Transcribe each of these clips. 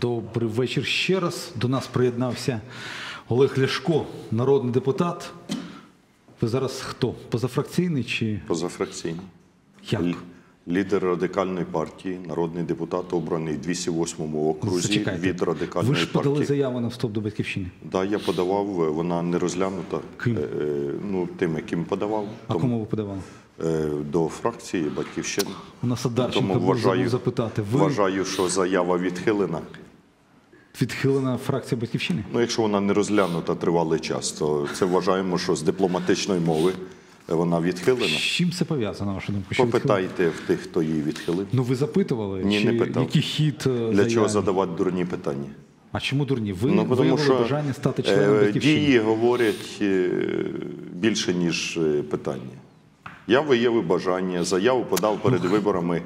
Добрий вечір ще раз. До нас приєднався Олег Ляшко, народний депутат. Ви зараз хто? Позафракційний чи Позафракційний. як? Лідер радикальної партії, народний депутат, обраний 208 окрузі Зачекайте. від радикальної партії. Ви ж подали партії. заяву на вступ до батьківщини. Да, я подавав, вона не розглянута. Ким? Е, е, ну, тим, яким подавав. А Тому, кому ви подавали? Е, до фракції Батьківщини. У нас Одарченко Тому вважаю, запитати. Ви вважаю, що заява відхилена. відхилена фракція батьківщини? Ну, якщо вона не розглянута тривалий час, то це вважаємо, що з дипломатичної мови вона відхилена. З чим це пов'язано? Що відхилена? Попитайте в тих, хто її відхилив. Ну ви запитували? Ні, чи не питав. який хід е, Для чого задавати дурні питання? А чому дурні? Ви Ну, виявили що бажання стати членом е, батьківщини. дії говорять більше, ніж питання. Я виявив бажання, заяву подав перед виборами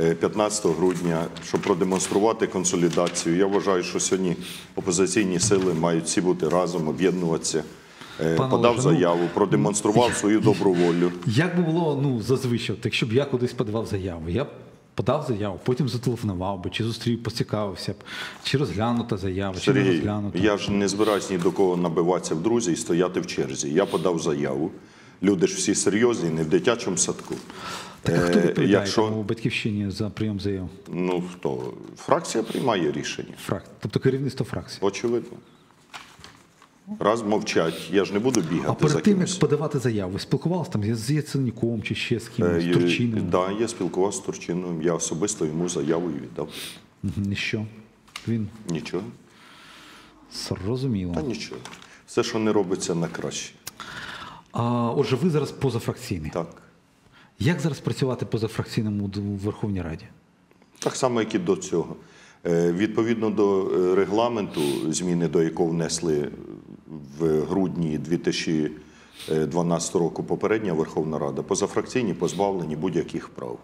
е, 15 грудня, щоб продемонструвати консолідацію. Я вважаю, що сьогодні опозиційні сили мають всі бути разом, об'єднуватися. Е, Пане Подав Олеже, ну, заяву, продемонстрував свою добру волю. Як би було ну зазвичай, якщо б я кудись подавав заяву, я б подав заяву, потім зателефонував би, чи зустрів, поцікавився б, чи розглянута заява, чи не Сергій, розглянута. я ж не збираюсь ні до кого набиватися в друзі і стояти в черзі. Я подав заяву. Люди ж всі серйозні, не в дитячому садку. Так а хто Е, відповідає якщо- тому батьківщині за прийом заяв? Ну хто? Фракція приймає рішення. Фрак... Тобто керівництво фракції. Очевидно. Раз мовчать, я ж не буду бігати А перед тим, як подавати заяву, ви спілкувалися там з Яценюком чи ще з кимось, з Е, Турчином? Да, я спілкувався з Турчином, я особисто йому заяву і віддав. Мгм, І що? Він Нічого. зрозуміло. Та нічого. Все, що не робиться на краще. А, отже, ви зараз позафракційний. Так. Як зараз працювати позафракційному у Верховній Раді? Так само, як і до цього. Е, Відповідно до е, регламенту, зміни до якого внесли в грудні 2012 року попередня Верховна Рада, позафракційні позбавлені будь-яких прав.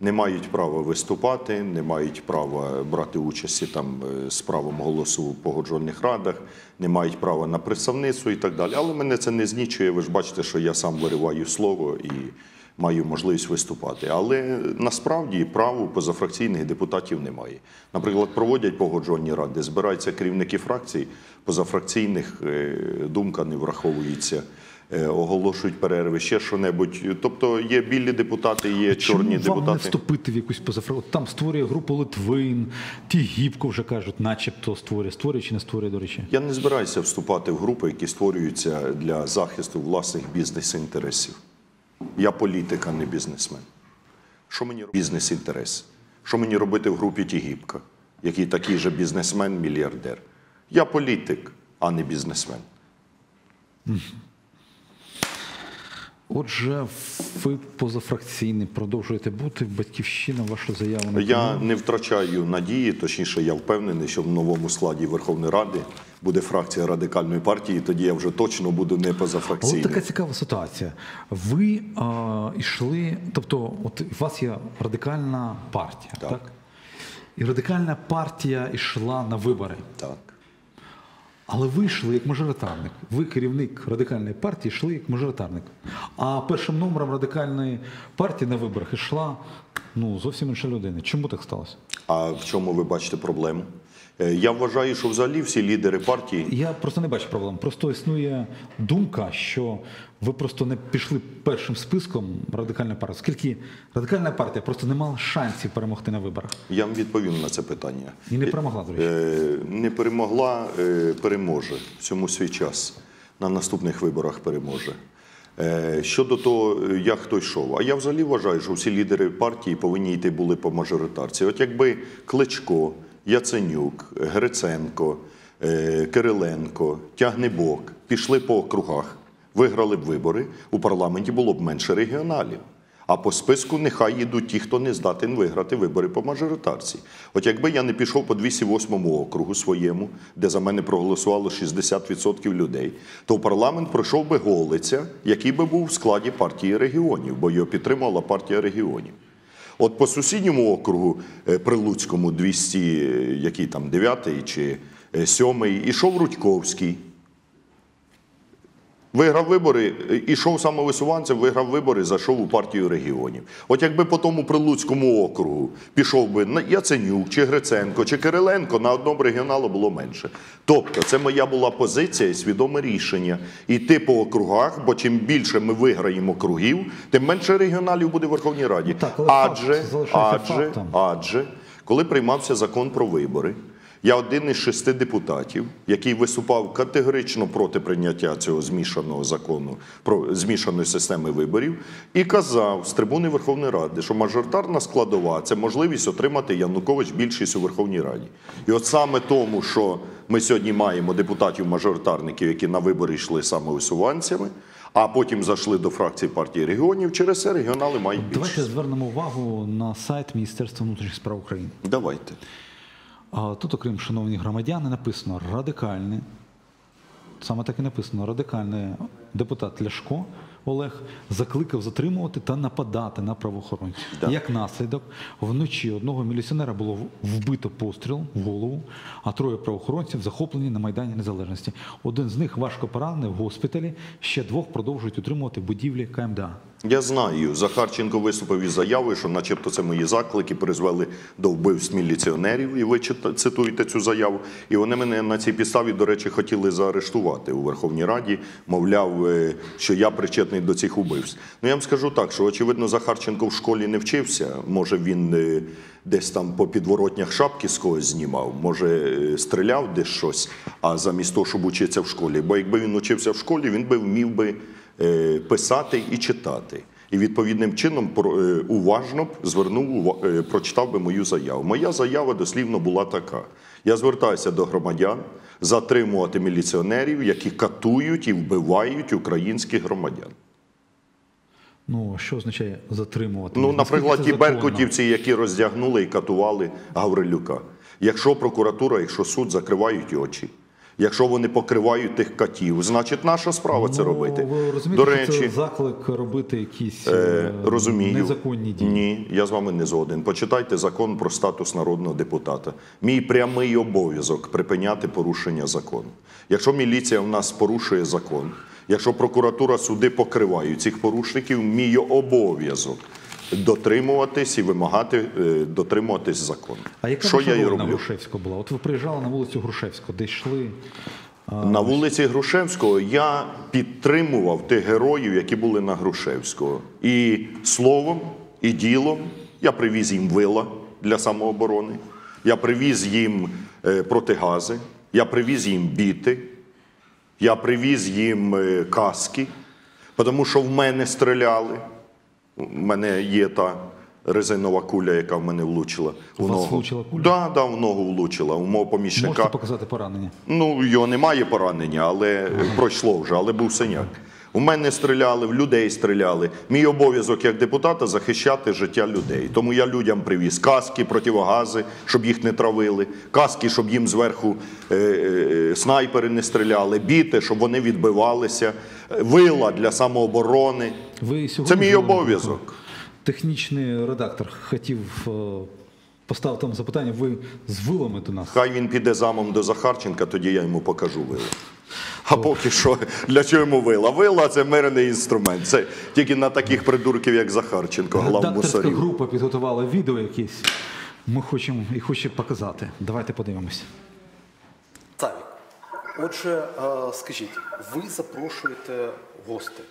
Не мають права виступати, не мають права брати участі там е, з правом голосу в погоджувальних радах, не мають права на представництво і так далі. Але мене це не знічує. Ви ж бачите, що я сам вириваю слово і маю можливість виступати. Але насправді прав у позафракційних депутатів немає. Наприклад, проводять погоджувальні ради, збираються керівники фракцій, позафракційних е, думка не враховується. Е, Оголошують перерви, ще що-небудь. Тобто є білі депутати, є чорні Чому вам не вступити в якусь позафракцію? Там створює групу Литвин, ті гібко вже кажуть, начебто створює. Створює чи не створює, до речі? Я не збираюся вступати в групи, які створюються для захисту власних бізнес-інтересів. Я політик, а не бізнесмен. Що мені робити? Бізнес-інтерес. Що мені робити в групі Тігіпка, який такий же бізнесмен, мільярдер? Я політик, а не бізнесмен. Отже, ви позафракційний продовжуєте бути. Батьківщина вашу заяву не Я не втрачаю надії, точніше, я впевнений, що в новому складі Верховної Ради буде фракція радикальної партії. Тоді я вже точно буду не А От така цікава ситуація. Ви а, йшли, тобто, от у вас є радикальна партія, так? Так. І радикальна партія йшла на вибори. Так. Але ви йшли як мажоритарник. Ви керівник радикальної партії йшли як мажоритарник. А першим номером радикальної партії на виборах йшла ну, зовсім інша людина. Чому так сталося? А в чому ви бачите проблему? Е, Я вважаю, що взагалі всі лідери партії Я просто не бачу проблем. Просто існує думка, що ви просто не пішли першим списком радикальної партії, оскільки радикальна партія просто не мала шансів перемогти на виборах. Я вам відповім на це питання. І не перемогла, до речі. Е, Не перемогла, е, переможе всьому свій час. На наступних виборах переможе. Щодо того, як хто йшов, а я взагалі вважаю, що всі лідери партії повинні йти були по мажоритарці. От якби Кличко, Яценюк, Гриценко, е, Кириленко, Тягнебок пішли по округах, виграли б вибори, у парламенті було б менше регіоналів. А по списку нехай йдуть ті, хто не здатен виграти вибори по мажоритарці. От якби я не пішов по 208 округу своєму, де за мене проголосувало 60% людей, то в парламент пройшов би Голиця, який би був в складі партії регіонів, бо його підтримувала партія регіонів. От по сусідньому округу е, Прилуцькому 200, е, який там 9 чи 7, ішов Рудьковський. Виграв вибори, ішов самовисуванцем, виграв вибори, зайшов у партію регіонів. От якби по тому Прилуцькому округу пішов би Яценюк, чи Гриценко, чи Кириленко, на одному регіоналу було менше. Тобто, це моя була позиція і свідоме рішення. Іти по округах, бо чим більше ми виграємо округів, тим менше регіоналів буде в Верховній Раді. Так, факт адже, адже, адже, коли приймався закон про вибори, я один із шести депутатів, який виступав категорично проти прийняття цього змішаного закону про змішаної системи виборів, і казав з трибуни Верховної Ради, що мажоритарна складова це можливість отримати Янукович більшість у Верховній Раді. І от саме тому, що ми сьогодні маємо депутатів-мажоритарників, які на вибори йшли самовисуванцями, а потім зайшли до фракції партії регіонів, через це регіонали мають Давайте звернемо увагу на сайт Міністерства внутрішніх справ України. Давайте. А Тут, окрім шановні громадяни, написано радикальний. Саме так і написано: радикальний депутат Ляшко Олег закликав затримувати та нападати на правоохоронців. Да. Як наслідок, вночі одного міліціонера було вбито постріл в голову, а троє правоохоронців захоплені на Майдані Незалежності. Один з них важко поранений в госпіталі, ще двох продовжують утримувати в будівлі КМДА. Я знаю, Захарченко виступив із заявою, що начебто це мої заклики призвели до вбивств міліціонерів, і ви цитуєте цю заяву. І вони мене на цій підставі, до речі, хотіли заарештувати у Верховній Раді, мовляв, е, що я причетний до цих убивств. Ну я вам скажу так, що очевидно Захарченко в школі не вчився. Може він е, десь там по підворотнях шапки з когось знімав, може е, стріляв десь щось, а замість того, щоб учитися в школі. Бо якби він учився в школі, він би вмів би писати і читати. І відповідним чином е, уважно б звернув е, прочитав би мою заяву. Моя заява дослівно була така: я звертаюся до громадян затримувати міліціонерів, які катують і вбивають українських громадян. Ну, що означає затримувати? Ну, наприклад, ті беркутівці, які роздягнули і катували Гаврилюка. Якщо прокуратура, якщо суд закривають очі, якщо вони покривають тих катів, значить наша справа це Ну, робити. Ви розумієте, До речі, це заклик робити якісь Е, е, Розумію. незаконні дії. Ні, я з вами не згоден. Почитайте закон про статус народного депутата. Мій прямий обов'язок припиняти порушення закону. Якщо міліція в нас порушує закон, якщо прокуратура, суди покривають цих порушників, мій обов'язок дотримуватись і вимагати е, дотримуватись закону. А яка Що я і на роблю? Грушевського була? От ви приїжджали на вулицю Грушевського, де йшли. На вулиці Грушевського я підтримував тих героїв, які були на Грушевського. І словом, і ділом я привіз їм вила для самооборони, я привіз їм е, протигази, я привіз їм біти, я привіз їм е, каски, тому що в мене стріляли. У мене є та резинова куля, яка в мене влучила. У в вас ногу. влучила куля? Да, да, в ногу влучила. У мого помічника. Можете показати поранення? Ну, його немає поранення, але пройшло вже, але був синяк. У мене стріляли, в людей стріляли. Мій обов'язок як депутата захищати життя людей. Тому я людям привіз каски, противогази, щоб їх не травили, каски, щоб їм зверху е, е, снайпери не стріляли, біти, щоб вони відбивалися, вила для самооборони. Ви сьогодні Це мій обов'язок. Технічний редактор хотів е, поставити вам запитання. Ви з вилами до нас. Хай він піде замом до Захарченка, тоді я йому покажу вила. А поки що, для чого йому вила? Вила це мирний інструмент. Це тільки на таких придурків, як Захарченко, глав Редакторська група підготувала відео якесь. Ми хочемо і хочемо показати. Давайте подивимось. Савік, отже, е, скажіть, ви запрошуєте гостей.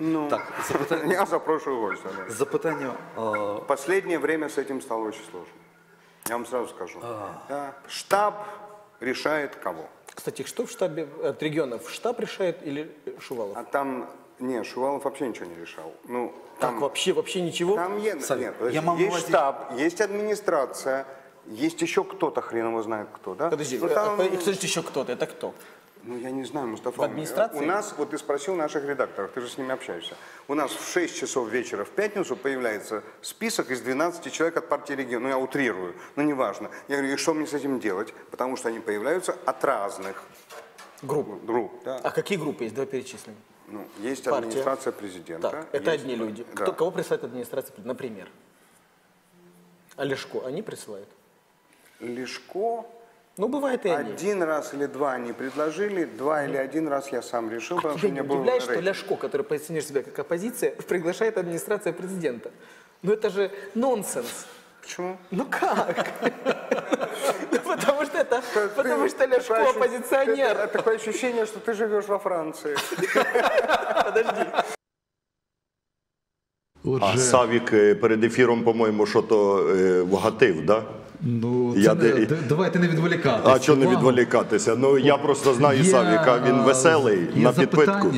Ну, Так, запитання, я запрошую гостя. да. запитання е, В последнее время с этим стало очень сложно. Я вам сразу скажу. Да. Штаб решает кого. Кстати, что в штабе от регионов? Штаб решает или Шувалов? А там, не, Шувалов вообще ничего не решал. Ну, там, так вообще, вообще ничего? там е- Савик, нет, подожди, я есть возить- штаб, есть администрация, есть еще кто-то, хрен его знает кто, да? Подожди, Ну, э, там- э, подожди, еще кто-то? Это кто? Ну, я не знаю, Мустафа. В администрации? У нас, вот ты спросил наших редакторов, ты же с ними общаешься. У нас в 6 часов вечера в пятницу появляется список из 12 человек от партии региона. Ну, я утрирую, но неважно. Я говорю, и что мне с этим делать? Потому что они появляются от разных Групп. групп. Да. А какие группы есть? Давай перечислим. Ну, есть Партия. администрация президента. Так, это есть- одни люди. Да. Кто, кого присылает администрация? Например. Олежко, они присылают? Лешко, Ну, бывает и они. Один раз или два они предложили, два или один раз я сам решил, потому что у Тебя меня не был удивляет, что рейтинг. Ляшко, который позиционирует себя как оппозиция, приглашает администрация президента? Ну это же нонсенс. Почему? Ну как? Ну потому что это, Ты- потому что Ляшко такое ощущ- оппозиционер. это- Такое ощущение, что ты живешь во Франции. А Отже, Савік е, перед ефіром, по-моєму, що то е, вгатив, да? Ну, це Я не, де- давайте не відволікатися. А чого не відволікатися? Ну я просто знаю Савіка, він веселий є на підпитку.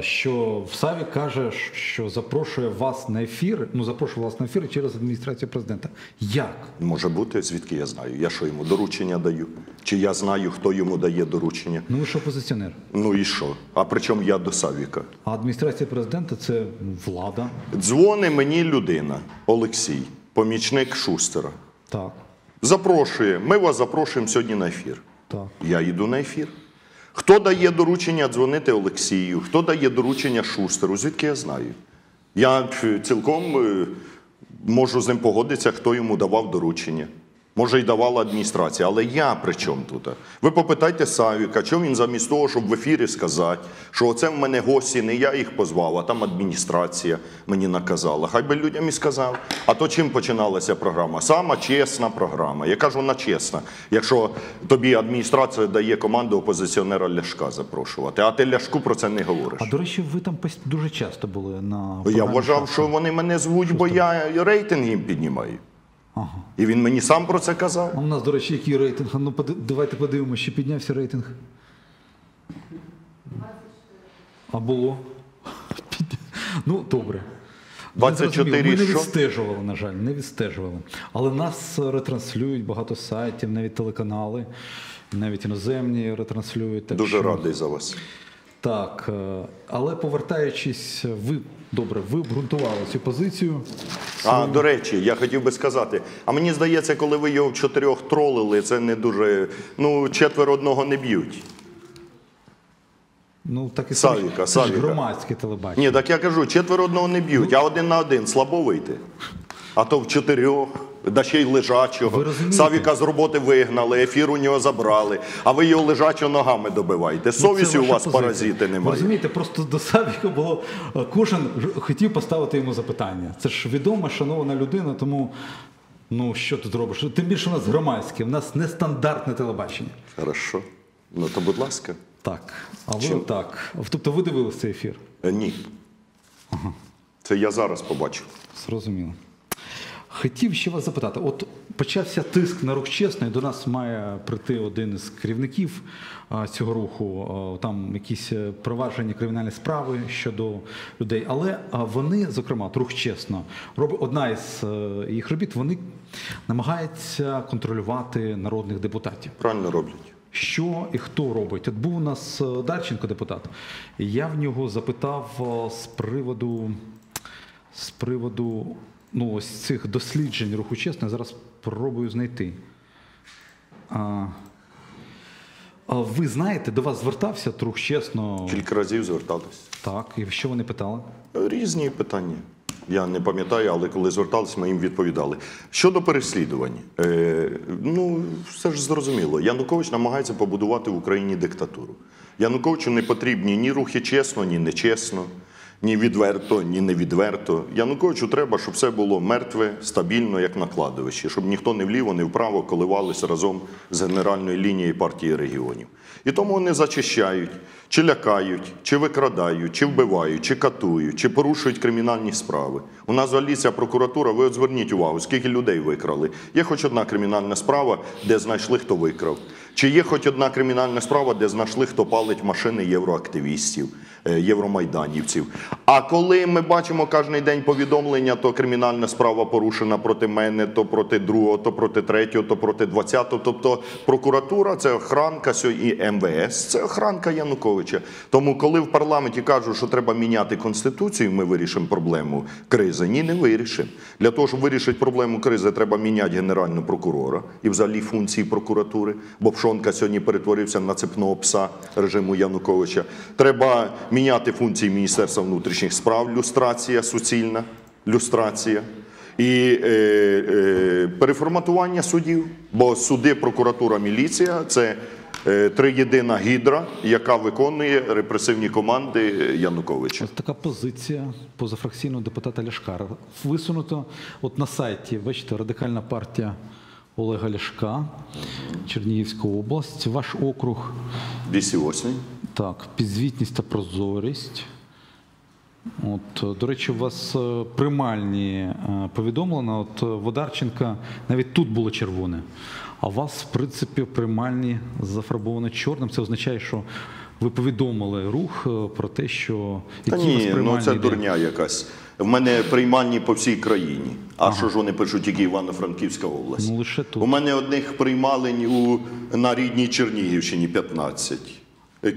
що Савік каже, що запрошує вас на ефір, ну запрошує вас на ефір через адміністрацію президента. Як? Може бути, звідки я знаю? Я що йому доручення даю? Чи я знаю, хто йому дає доручення? Ну ви ж опозиціонер. Ну і що? А при чому я до Савіка? А адміністрація президента це влада. Дзвони мені людина, Олексій, помічник Шустера. Так, Запрошує. Ми вас запрошуємо сьогодні на ефір. так. Я йду на ефір. Хто дає доручення дзвонити Олексію? Хто дає доручення Шустеру? Звідки я знаю? Я е, цілком е, можу з ним погодитися, хто йому давав доручення. Може, й давала адміністрація, але я при чому тут? Ви попитайте Савіка, чому він замість того, щоб в ефірі сказати, що оце в мене гості, не я їх позвав, а там адміністрація мені наказала. Хай би людям і сказав. А то чим починалася програма? Сама чесна програма. Яка ж вона чесна, якщо тобі адміністрація дає команду опозиціонера Ляшка запрошувати, а ти Ляшку про це не говориш. А до речі, ви там дуже часто були на Я вважав, що вони мене звуть, бо я рейтинг їм піднімаю. І він мені сам про це казав. А у нас, до речі, який рейтинг? Ну, давайте подивимося, чи піднявся рейтинг. А було? Ну, добре. 24 Ми не відстежували, на жаль, не відстежували. Але нас ретранслюють багато сайтів, навіть телеканали, навіть іноземні ретранслюють. Так Дуже що- радий за вас. Так, е, але повертаючись, ви добре, ви обґрунтували цю позицію. А до речі, я хотів би сказати, а мені здається, коли ви його в чотирьох тролили, це не дуже. Ну, четверо одного не б'ють. Ну, так і Савіка, це Савіка. громадське телебачення. Ні, так я кажу, четверо одного не б'ють, а один на один слабо вийти. А то в чотирьох, да ще й лежачого. Савіка з роботи вигнали, ефір у нього забрали, а ви його лежачого ногами добиваєте. Ну, Совісті у вас позиція. паразити Ви немає. розумієте, просто до Савіка було е, кожен хотів поставити йому запитання. Це ж відома, шанована людина, тому ну що тут зробиш? Тим більше у нас громадське, у нас нестандартне телебачення. Хорошо. Ну то будь ласка. Так, а ви Чим? так. Тобто ви дивилися цей ефір? Е, Ні. Це я зараз побачу. Зрозуміло. Хотів ще вас запитати: от почався тиск на рух чесний. До нас має прийти один із керівників цього руху. Там якісь е, проваджені кримінальні справи щодо людей. Але вони, зокрема, рух чесно, роб- одна із е, їх робіт, вони намагаються контролювати народних депутатів. Правильно роблять. Що і хто робить? От був у нас е, Дарченко депутат. і Я в нього запитав з приводу, з приводу ну, ось цих досліджень руху чесно. Я зараз пробую знайти. А, а ви знаєте, до вас звертався рух чесно? Кілька разів звертались. Так, і що вони питали? Різні питання. Я не пам'ятаю, але коли зверталися, ми їм відповідали. Щодо переслідувань, е, ну все ж зрозуміло. Янукович намагається побудувати в Україні диктатуру. Януковичу не потрібні ні рухи чесно, ні нечесно, ні відверто, ні невідверто. Януковичу треба, щоб все було мертве, стабільно, як на кладовищі, щоб ніхто не вліво, не вправо коливалися разом з генеральною лінією партії регіонів. І тому вони зачищають, чи лякають, чи викрадають, чи вбивають, чи катують, чи порушують кримінальні справи. У нас взагалі прокуратура, ви от зверніть увагу, скільки людей викрали. Є хоч одна кримінальна справа, де знайшли, хто викрав. Чи є хоч одна кримінальна справа, де знайшли, хто палить машини євроактивістів, е, євромайданівців. А коли ми бачимо кожен день повідомлення, то кримінальна справа порушена проти мене, то проти другого, то проти третього, то проти двадцятого. Тобто прокуратура це охранка і МВС, це охранка Януковича. Тому, коли в парламенті кажуть, що треба міняти конституцію, ми вирішимо проблему кризи. Ні, не вирішимо. Для того, щоб вирішити проблему кризи, треба міняти генерального прокурора і взагалі функції прокуратури. Бо Пшонка сьогодні перетворився на цепного пса режиму Януковича. Треба міняти функції Міністерства внутрішніх справ, люстрація суцільна, люстрація. І е, е, переформатування судів, бо суди, прокуратура, міліція це е, триєдина гідра, яка виконує репресивні команди Януковича. Ось така позиція позафракційного депутата Ляшка. Висунуто от на сайті, бачите, радикальна партія Олега Ляшка, Чернігівська область, ваш округ. 208. Так, підзвітність та прозорість. От, до речі, у вас е, приймальні е, повідомлення. От е, Водарченка навіть тут було червоне. А у вас, в принципі, приймальні зафарбовано чорним. Це означає, що ви повідомили рух е, про те, що Та які у вас ні, ну це йде. дурня якась. В мене приймальні по всій країні. А що ж вони пишуть, тільки Івано-Франківська область? Ну, лише тут. У мене одних приймалень у, на рідній Чернігівщині 15.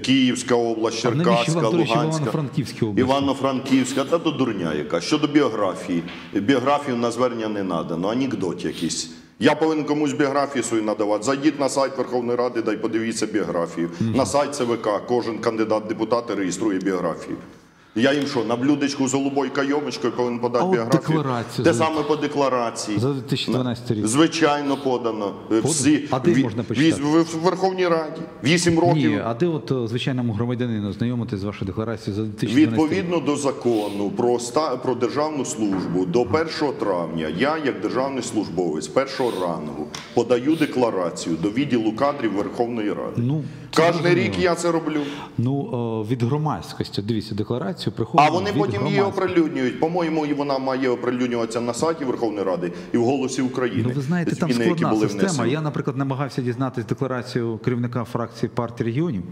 Київська область, Черкаська, Луганська. Івано-Франківська, та то дурня яка. Щодо біографії. Біографію на звернення не надано, анекдот якийсь. Я повинен комусь біографію свою надавати. Зайдіть на сайт Верховної Ради, дай подивіться біографію. На сайт ЦВК кожен кандидат в депутати реєструє біографію. Я їм що, на блюдечку з голубою кайомочкою повинен подати А от біографію? декларацію Те за- саме по декларації. За 2012 рік. Звичайно, подано. Всі, А де ві- можна почитати? в Верховній Раді. Вісім років. Ні, а де от е, звичайному громадянину знайомитись з вашою декларацією за 2012 рік? Відповідно до закону про, ста, про державну службу до 1 травня я, як державний службовець першого рангу, подаю декларацію до відділу кадрів Верховної Ради. Ну, це зрозуміло. рік я це роблю. Ну, е, від громадськості, дивіться, декларацію приходить А вони від потім її оприлюднюють. По-моєму, і вона має оприлюднюватися на сайті Верховної Ради і в Голосі України. Ну, ви знаєте, там Зміни, складна система. внесені. Я, наприклад, намагався дізнатися декларацію керівника фракції партії регіонів,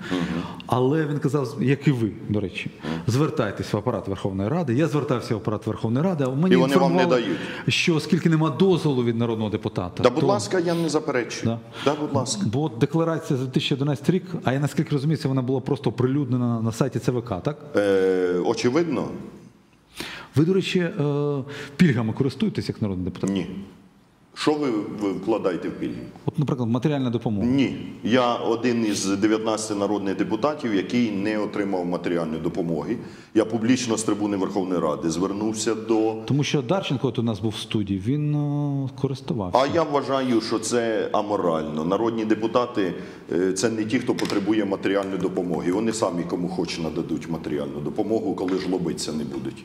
але він казав, як і ви, до речі, звертайтесь в апарат Верховної Ради. Я звертався в апарат Верховної Ради, а мені І вони вам не дають. що оскільки нема дозволу від народного депутата, Та, будь то- ласка, я не заперечую. Да. Да, будь ласка. Бо декларація за 2011 рік, а я наскільки розумію, вона була просто оприлюднена на сайті ЦВК, так? Е, очевидно, Ви, до речі, е, пільгами користуєтесь як народний депутат? ні. Що ви, ви вкладаєте в пільги? От, наприклад, матеріальна допомога. Ні, я один із 19 народних депутатів, який не отримав матеріальної допомоги. Я публічно з трибуни Верховної Ради звернувся до. Тому що Дарченко от у нас був в студії, він е, користувався. А я вважаю, що це аморально. Народні депутати е, це не ті, хто потребує матеріальної допомоги. Вони самі кому хоч нададуть матеріальну допомогу, коли жлобитися не будуть.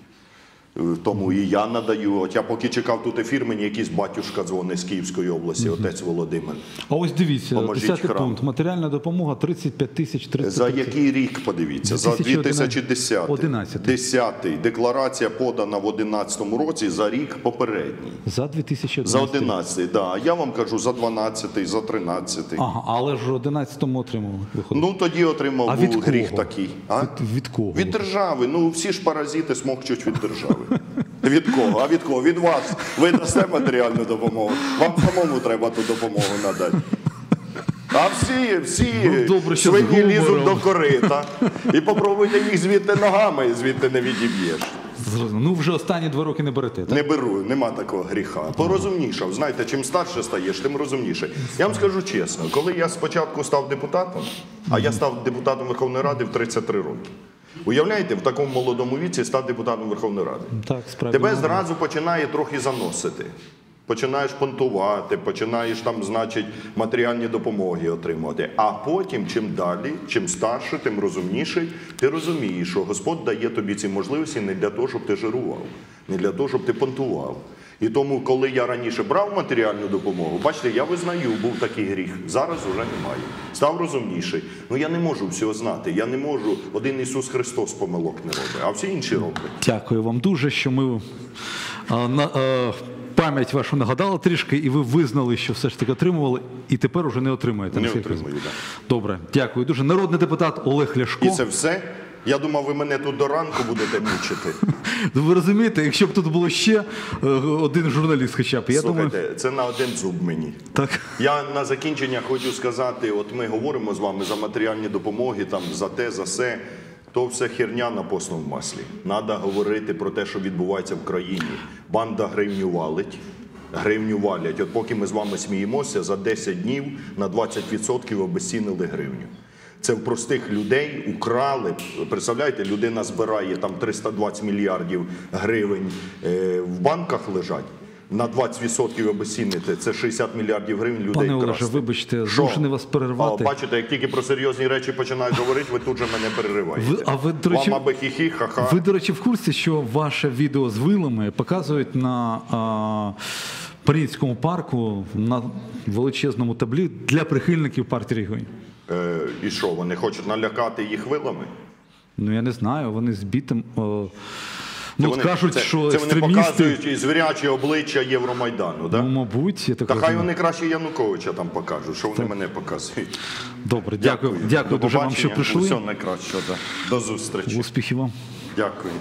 Е, Тому і я надаю. От я поки чекав тут ефір, мені якийсь батюшка дзвонить з Київської області, отець Володимир. А ось дивіться, Поможіть 10 храму. пункт. Матеріальна допомога 35 тисяч 35 За який рік подивіться? За 2010. 11. 10. Декларація подана в 2011 році за рік попередній. За 2011 За рік. 11, да. Я вам кажу за 12, за 13. Ага, але ж в 11-му отримали. Виходить. Ну тоді отримав а був від кого? гріх такий. А? Від, від кого? Від держави. Ну всі ж паразити смокчуть від держави. Від кого? А від кого? Від вас. Ви дасте матеріальну допомогу. Вам самому треба ту допомогу надати. А всі, всі Ну, добре, свині лізуть до корита. І попробуйте їх звідти ногами, звідти не відіб'єш. Ну вже останні два роки не берете. Так? Не беру, нема такого гріха. Порозумнішав. Знаєте, чим старше стаєш, тим розумніше. Я вам скажу чесно, коли я спочатку став депутатом, а я став депутатом Верховної Ради в 33 роки. Уявляєте, в такому молодому віці стати депутатом Верховної Ради. Так, справді. Тебе зразу починає трохи заносити. Починаєш понтувати, починаєш там, значить, матеріальні допомоги отримувати. А потім, чим далі, чим старше, тим розумніший, ти розумієш, що Господь дає тобі ці можливості не для того, щоб ти жирував, не для того, щоб ти понтував. І тому, коли я раніше брав матеріальну допомогу, бачите, я визнаю, був такий гріх. Зараз уже немає. Став розумніший. Ну я не можу всього знати. Я не можу. Один Ісус Христос помилок не робить, а всі інші роблять. Дякую вам дуже, що ми а, на, а, пам'ять вашу нагадали трішки, і ви визнали, що все ж таки отримували, і тепер уже не отримаєте. Не отримую, да. Добре, дякую дуже. Народний депутат Олег Ляшко. І це все. Я думав, ви мене тут до ранку будете мучити. Ну, Ви розумієте, якщо б тут було ще е, один журналіст, хоча б я Слухайте, думаю, це на один зуб мені. так. Я на закінчення хочу сказати: от ми говоримо з вами за матеріальні допомоги, там за те, за все. То все херня на постному маслі. Надо говорити про те, що відбувається в країні. Банда гривню валить. Гривню валять. От поки ми з вами сміємося, за 10 днів на 20% обезцінили гривню. Це в простих людей украли. Представляєте, людина збирає там 320 мільярдів гривень е, в банках лежать. на 20% обесцінити. Це 60 мільярдів гривень людей Пане Олеже, вибачте, змушений вас перервати. О, бачите, як тільки про серйозні речі починають говорити, ви тут же мене перериваєте. Ви- а ви, до речі, Вам аби хі-хі, ха-ха. Ви, до речі, в курсі, що ваше відео з вилами показують на а, Парінському парку на величезному таблі для прихильників партії регіонів. Е, і що, вони хочуть налякати їх вилами? Ну я не знаю, вони з бітом. О, ну, вони, кажуть, це, що це вони показують і звірячі обличчя Євромайдану, да? Ну, мабуть, я так Та хай вони краще Януковича там покажуть, що вони мене показують. Добре, дякую, дякую, До дуже вам, що прийшли. Усього найкращого. Да. До зустрічі. Успіхів вам. Дякую.